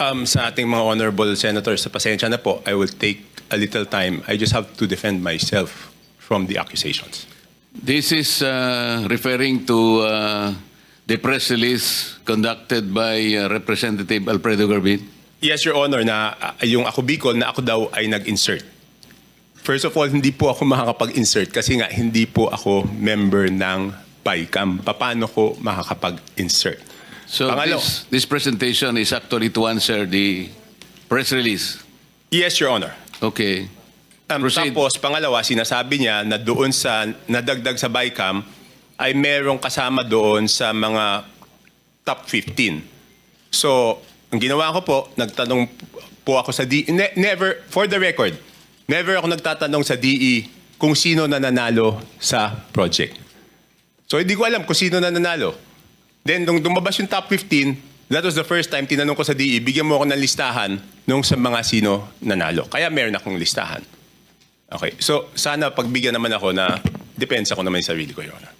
Um, sa ating mga honorable senators, sa pasensya na po, I will take a little time. I just have to defend myself from the accusations. This is uh, referring to uh, the press release conducted by uh, Representative Alfredo Garbin. Yes, Your Honor, na uh, yung ako Bicol na ako daw ay nag-insert. First of all, hindi po ako makakapag-insert kasi nga hindi po ako member ng PICAM. Paano ko makakapag-insert? So Pangalo. this, this presentation is actually to answer the press release. Yes, Your Honor. Okay. Um, Proceed. tapos, pangalawa, sinasabi niya na doon sa nadagdag sa BICAM ay merong kasama doon sa mga top 15. So, ang ginawa ko po, nagtanong po ako sa DE. Ne- never, for the record, never ako nagtatanong sa DE kung sino na nanalo sa project. So, hindi ko alam kung sino na nanalo. Then, nung dumabas yung top 15, that was the first time tinanong ko sa DE, bigyan mo ako ng listahan nung sa mga sino nanalo. Kaya meron akong listahan. Okay. So, sana pagbigyan naman ako na depensa ko naman yung sarili ko, Your Honor.